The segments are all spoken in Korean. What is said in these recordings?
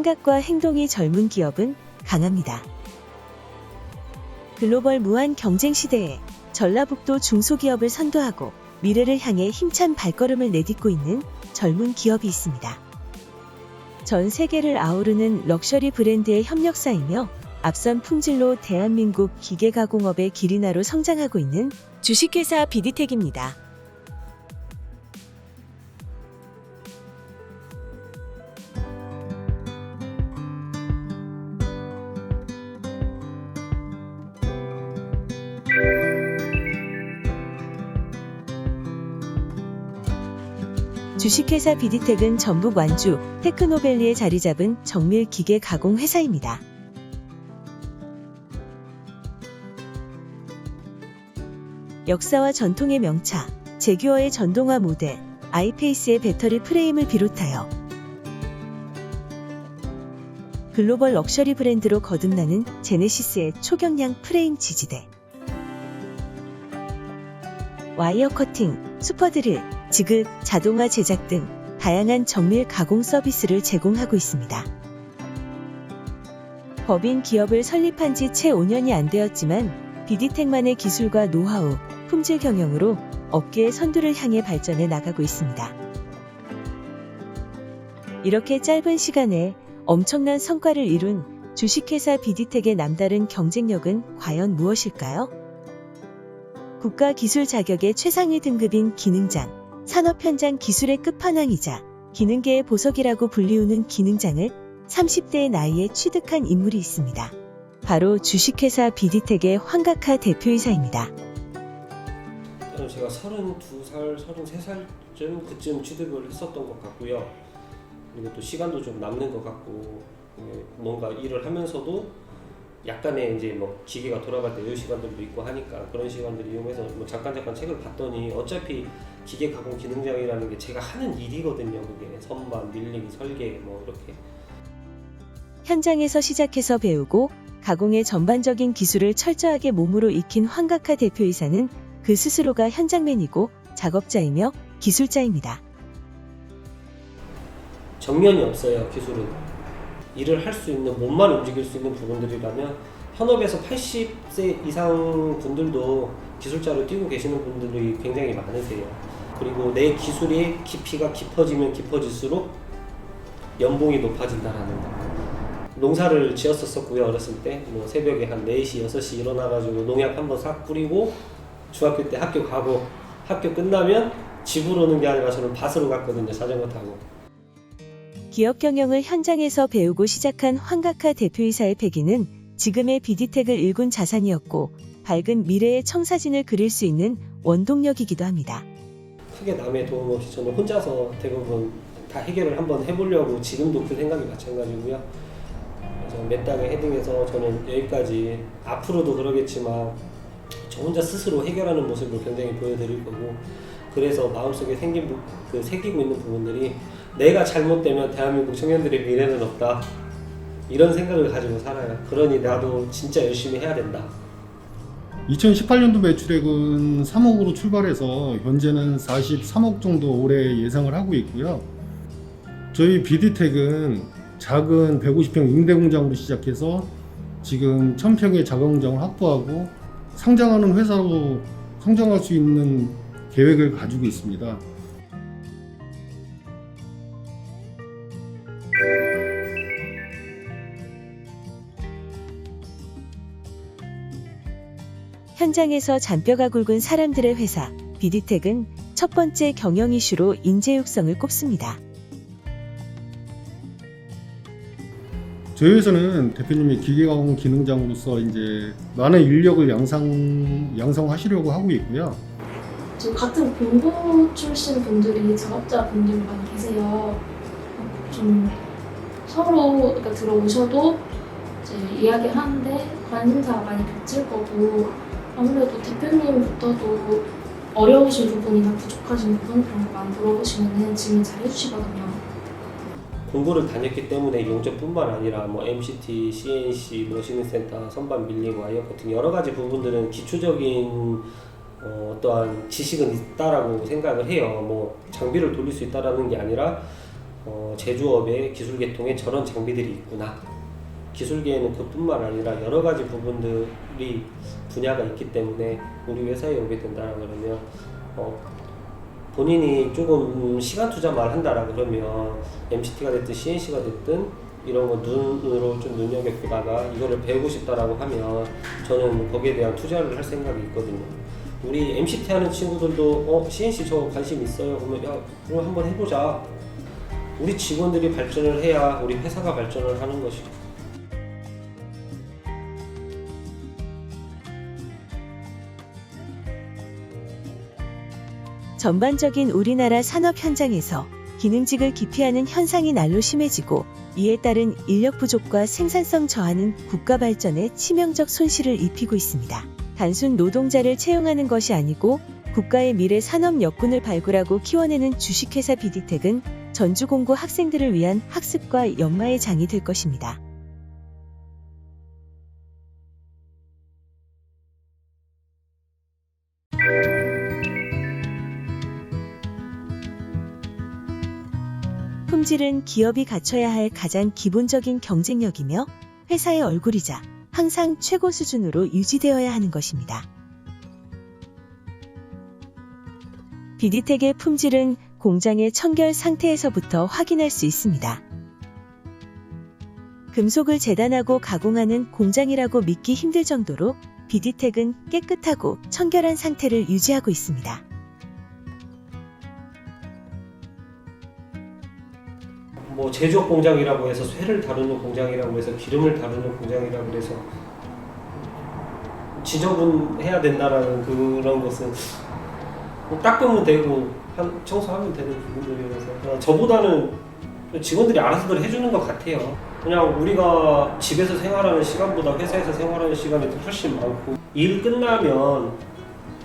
생각과 행동이 젊은 기업은 강합니다. 글로벌 무한 경쟁 시대에 전라북도 중소기업을 선도하고 미래를 향해 힘찬 발걸음을 내딛고 있는 젊은 기업이 있습니다. 전 세계를 아우르는 럭셔리 브랜드의 협력사이며 앞선 품질로 대한민국 기계가공업의 기리나로 성장하고 있는 주식회사 비디텍입니다. 주식회사 비디텍은 전북 완주 테크노밸리에 자리 잡은 정밀 기계 가공 회사입니다. 역사와 전통의 명차, 제규어의 전동화 모델, 아이페이스의 배터리 프레임을 비롯하여 글로벌 럭셔리 브랜드로 거듭나는 제네시스의 초경량 프레임 지지대, 와이어 커팅, 슈퍼드릴, 지극, 자동화 제작 등 다양한 정밀 가공 서비스를 제공하고 있습니다. 법인 기업을 설립한 지 채 5년이 안 되었지만 비디텍만의 기술과 노하우, 품질 경영으로 업계의 선두를 향해 발전해 나가고 있습니다. 이렇게 짧은 시간에 엄청난 성과를 이룬 주식회사 비디텍의 남다른 경쟁력은 과연 무엇일까요? 국가 기술 자격의 최상위 등급인 기능장, 산업 현장 기술의 끝판왕이자 기능계의 보석이라고 불리우는 기능장을 30대의 나이에 취득한 인물이 있습니다. 바로 주식회사 비디텍의 황각하 대표이사입니다. 제가 32살, 33살쯤 그쯤 취득을 했었던 것 같고요. 그리고 또 시간도 좀 남는 것 같고 예, 뭔가 일을 하면서도 약간의 이제 뭐 기계가 돌아갈 때 여유 시간들도 있고 하니까 그런 시간들을 이용해서 뭐 잠깐 잠깐 책을 봤더니 어차피 기계 가공 기능장이라는 게 제가 하는 일이거든요. 그게 선반, 밀리기, 설계 뭐 이렇게 현장에서 시작해서 배우고 가공의 전반적인 기술을 철저하게 몸으로 익힌 황각하 대표이사는 그 스스로가 현장맨이고 작업자이며 기술자입니다. 정면이 없어요 기술은 일을 할 수 있는 몸만 움직일 수 있는 부분들이라면 현업에서 80세 이상 분들도 기술자로 뛰고 계시는 분들이 굉장히 많으세요. 그리고 내 기술의 깊이가 깊어지면 깊어질수록 연봉이 높아진다라는 거. 농사를 지었었고요. 어렸을 때 뭐 새벽에 한 4시 6시 일어나가지고 농약 한번 싹 뿌리고 중학교 때 학교 가고 학교 끝나면 집으로 오는 게 아니라 저는 밭으로 갔거든요 자전거 타고. 기업 경영을 현장에서 배우고 시작한 황각하 대표이사의 패기는 지금의 비디텍을 일군 자산이었고 밝은 미래의 청사진을 그릴 수 있는 원동력이기도 합니다. 크게 남의 도움 없이 저는 혼자서 대부분 다 해결을 한번 해보려고 지금도 그 생각이 마찬가지고요. 몇 단계 헤딩해서 저는 여기까지 앞으로도 그러겠지만 저 혼자 스스로 해결하는 모습을 굉장히 보여드릴 거고 그래서 마음속에 생긴 부- 그 새기고 있는 부분들이 내가 잘못되면 대한민국 청년들의 미래는 없다 이런 생각을 가지고 살아요. 그러니 나도 진짜 열심히 해야 된다. 2018년도 매출액은 3억으로 출발해서 현재는 43억 정도 올해 예상을 하고 있고요. 저희 비디텍은 작은 150평 임대 공장으로 시작해서 지금 1000평의 자가 공장을 확보하고 상장하는 회사로 성장할 수 있는 계획을 가지고 있습니다. 현장에서 잔뼈가 굵은 사람들의 회사 비디텍은 첫 번째 경영 이슈로 인재 육성을 꼽습니다. 저희 회사는 대표님이 기계가공 기능장으로서 이제 많은 인력을 양상 양성하시려고 하고 있고요. 지금 같은 공부 출신 분들이 작업자 분들 많이 계세요. 좀 서로 그러니까 들어오셔도 이제 이야기하는데 관심사가 많이 겹칠 거고 아무래도 대표님부터도 어려우신 부분이나 부족하신 부분 그런 거 많이 물어보시면은 질문 잘 해주시거든요. 공고를 다녔기 때문에 용접뿐만 아니라 뭐 MCT, CNC, 머신센터, 선반 밀링, 와이어 커팅 여러 가지 부분들은 기초적인 어, 어떠한 지식은 있다라고 생각을 해요. 뭐 장비를 돌릴 수 있다라는 게 아니라 어, 제조업의 기술 계통에 저런 장비들이 있구나. 기술계에는 그뿐만 아니라 여러 가지 부분들이 분야가 있기 때문에 우리 회사에 오게 된다라 그러면 어, 본인이 조금 시간 투자만 한다라 그러면 MCT가 됐든 CNC가 됐든 이런 거 눈으로 좀 눈여겨보다가 이거를 배우고 싶다라고 하면 저는 거기에 대한 투자를 할 생각이 있거든요. 우리 MCT 하는 친구들도 어 CNC 저 관심 있어요. 그러면 야 그럼 한번 해보자. 우리 직원들이 발전을 해야 우리 회사가 발전을 하는 것이고. 전반적인 우리나라 산업 현장에서 기능직을 기피하는 현상이 날로 심해지고 이에 따른 인력 부족과 생산성 저하는 국가 발전에 치명적 손실을 입히고 있습니다. 단순 노동자를 채용하는 것이 아니고 국가의 미래 산업 여군을 발굴하고 키워내는 주식회사 비디텍은 전주공고 학생들을 위한 학습과 연마의 장이 될 것입니다. 품질은 기업이 갖춰야 할 가장 기본적인 경쟁력이며 회사의 얼굴이자 항상 최고 수준으로 유지되어야 하는 것입니다. 비디텍의 품질은 공장의 청결 상태에서부터 확인할 수 있습니다. 금속을 재단하고 가공하는 공장이라고 믿기 힘들 정도로 비디텍은 깨끗하고 청결한 상태를 유지하고 있습니다. 뭐 제조업 공장이라고 해서 쇠를 다루는 공장이라고 해서 기름을 다루는 공장이라고 해서 지저분해야 된다라는 그런 것은 뭐 닦으면 되고 한 청소하면 되는 부분들이라서 어, 저보다는 직원들이 알아서들 해주는 것 같아요. 그냥 우리가 집에서 생활하는 시간보다 회사에서 생활하는 시간이 더 훨씬 많고 일 끝나면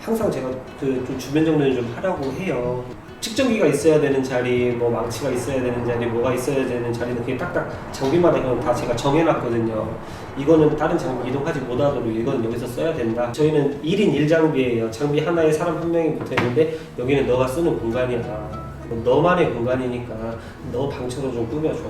항상 제가 그 좀 주변 정리를 좀 하라고 해요. 측정기가 있어야 되는 자리, 뭐 망치가 있어야 되는 자리, 뭐가 있어야 되는 자리는 그게 딱딱 장비마다 그건 다 제가 정해놨거든요. 이거는 다른 장비 이동하지 못하도록 이건 여기서 써야 된다. 저희는 1인 1장비예요. 장비 하나에 사람 한 명이 붙어 있는데 여기는 너가 쓰는 공간이야. 너만의 공간이니까 너 방처럼 좀 꾸며줘.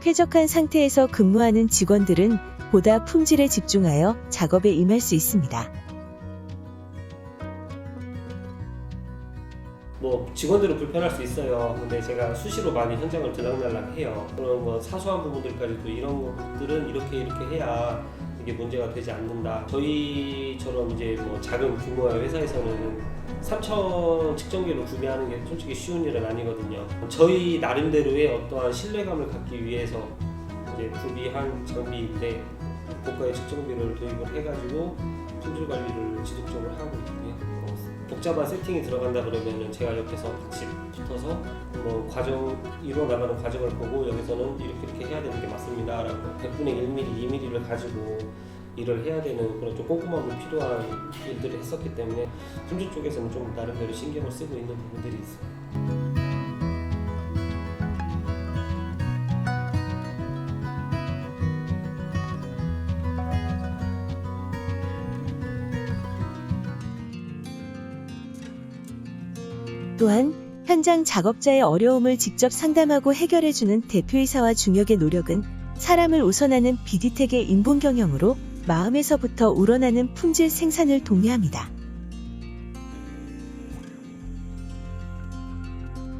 쾌적한 상태에서 근무하는 직원들은 보다 품질에 집중하여 작업에 임할 수 있습니다. 뭐 직원들은 불편할 수 있어요. 근데 제가 수시로 많이 현장을 들락날락해요. 그런 뭐 사소한 부분들까지도 이런 것들은 이렇게 이렇게 해야 이게 문제가 되지 않는다. 저희처럼 이제 뭐 작은 규모의 회사에서는 3천 측정기를 구매하는 게 솔직히 쉬운 일은 아니거든요. 저희 나름대로의 어떠한 신뢰감을 갖기 위해서 이제 구비한 장비인데 고가의 측정기를 도입을 해가지고 품질 관리를 지속적으로 하고 있고요. 어, 복잡한 세팅이 들어간다 그러면은 제가 옆에서 같이 붙어서 뭐 과정 이루어 나가는 과정을 보고 여기서는 이렇게 이렇게 해야 되는 게 맞습니다라고 100분의 1mm, 2mm를 가지고 일을 해야 되는 그런 좀 꼼꼼함이 필요한 일들을 했었기 때문에 품질 쪽에서는 좀 나름대로 신경을 쓰고 있는 부분들이 있어요. 또한 현장 작업자의 어려움을 직접 상담하고 해결해주는 대표이사와 중역의 노력은 사람을 우선하는 비디텍의 인본 경영으로 마음에서부터 우러나는 품질 생산을 독려합니다.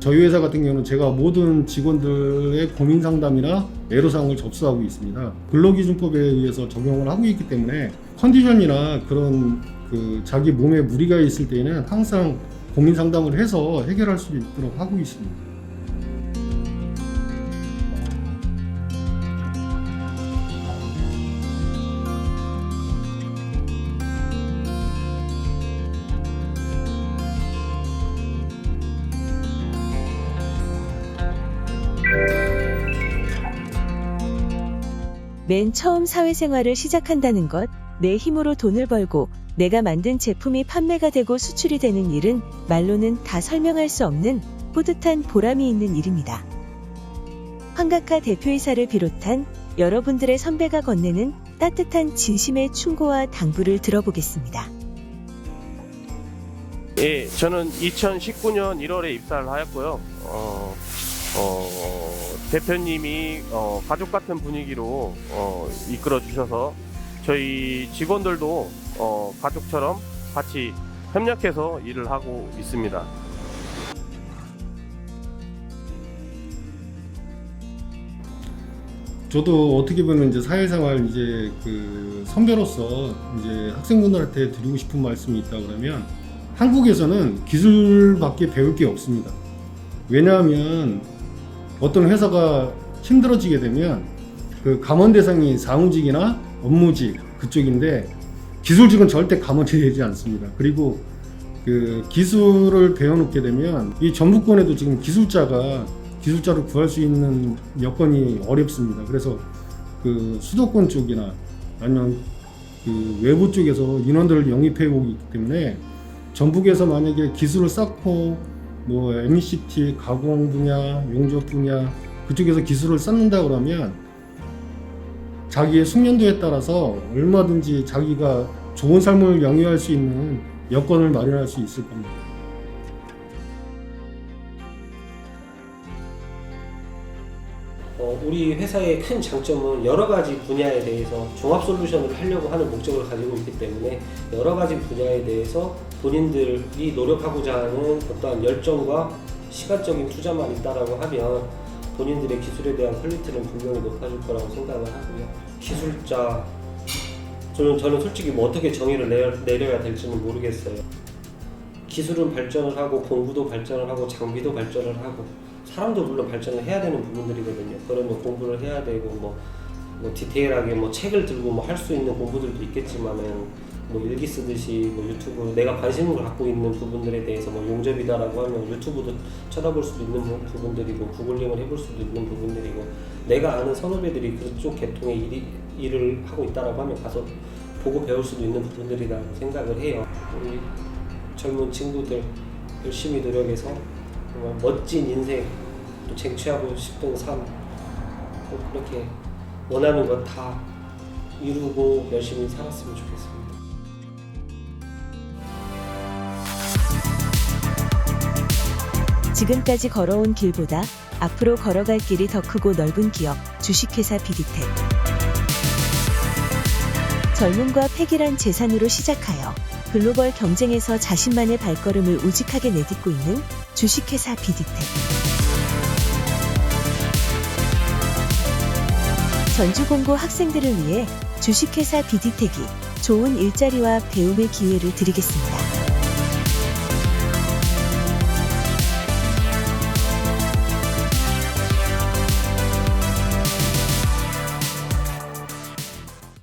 저희 회사 같은 경우는 제가 모든 직원들의 고민 상담이나 애로사항을 접수하고 있습니다. 근로기준법에 의해서 적용을 하고 있기 때문에 컨디션이나 그런 그 자기 몸에 무리가 있을 때에는 항상 고민 상담을 해서 해결할 수 있도록 하고 있습니다. 맨 처음 사회생활을 시작한다는 것, 내 힘으로 돈을 벌고 내가 만든 제품이 판매가 되고 수출이 되는 일은 말로는 다 설명할 수 없는 뿌듯한 보람이 있는 일입니다. 환각화 대표이사를 비롯한 여러분들의 선배가 건네는 따뜻한 진심의 충고와 당부를 들어보겠습니다. 예, 저는 2019년 1월에 입사를 하였고요. 어, 어, 대표님이 어, 가족 같은 분위기로 어, 이끌어 주셔서 저희 직원들도 어, 가족처럼 같이 협력해서 일을 하고 있습니다. 저도 어떻게 보면 이제 사회생활 이제 그 선배로서 이제 학생분들한테 드리고 싶은 말씀이 있다 그러면 한국에서는 기술밖에 배울 게 없습니다. 왜냐하면 어떤 회사가 힘들어지게 되면 그 감원 대상이 사무직이나 업무직 그쪽인데 기술직은 절대 감원이 되지 않습니다. 그리고 그 기술을 배워놓게 되면 이 전북권에도 지금 기술자가 기술자를 구할 수 있는 여건이 어렵습니다. 그래서 그 수도권 쪽이나 아니면 그 외부 쪽에서 인원들을 영입해 오기 때문에 전북에서 만약에 기술을 쌓고 뭐 MECT 가공 분야, 용접 분야 그쪽에서 기술을 쌓는다 그러면 자기의 숙련도에 따라서 얼마든지 자기가 좋은 삶을 영위할 수 있는 여건을 마련할 수 있을 겁니다. 어, 우리 회사의 큰 장점은 여러 가지 분야에 대해서 종합 솔루션을 하려고 하는 목적을 가지고 있기 때문에 여러 가지 분야에 대해서 본인들이 노력하고자 하는 어떠한 열정과 시간적인 투자만 있다라고 하면 본인들의 기술에 대한 퀄리티는 분명히 높아질 거라고 생각을 하고요. 기술자 저는 저는 솔직히 뭐 어떻게 정의를 내려, 내려야 될지는 모르겠어요. 기술은 발전을 하고 공부도 발전을 하고 장비도 발전을 하고 사람도 물론 발전을 해야 되는 부분들이거든요. 그러면 공부를 해야 되고 뭐, 뭐 디테일하게 뭐 책을 들고 뭐 할 수 있는 공부들도 있겠지만은 뭐 일기 쓰듯이 뭐 유튜브 내가 관심을 갖고 있는 부분들에 대해서 뭐 용접이다라고 하면 유튜브도 쳐다볼 수도 있는 부- 부분들이고 구글링을 해볼 수도 있는 부분들이고 내가 아는 선후배들이 그쪽 계통의 일이, 일을 하고 있다라고 하면 가서 보고 배울 수도 있는 부분들이라고 생각을 해요. 우리 젊은 친구들 열심히 노력해서 정말 멋진 인생 또 쟁취하고 싶은 삶꼭 그렇게 원하는 것 다 이루고 열심히 살았으면 좋겠습니다. 지금까지 걸어온 길보다 앞으로 걸어갈 길이 더 크고 넓은 기업 주식회사 비디텍. 젊음과 패기란 재산으로 시작하여 글로벌 경쟁에서 자신만의 발걸음을 우직하게 내딛고 있는 주식회사 비디텍. 전주공고 학생들을 위해 주식회사 비디텍이 좋은 일자리와 배움의 기회를 드리겠습니다.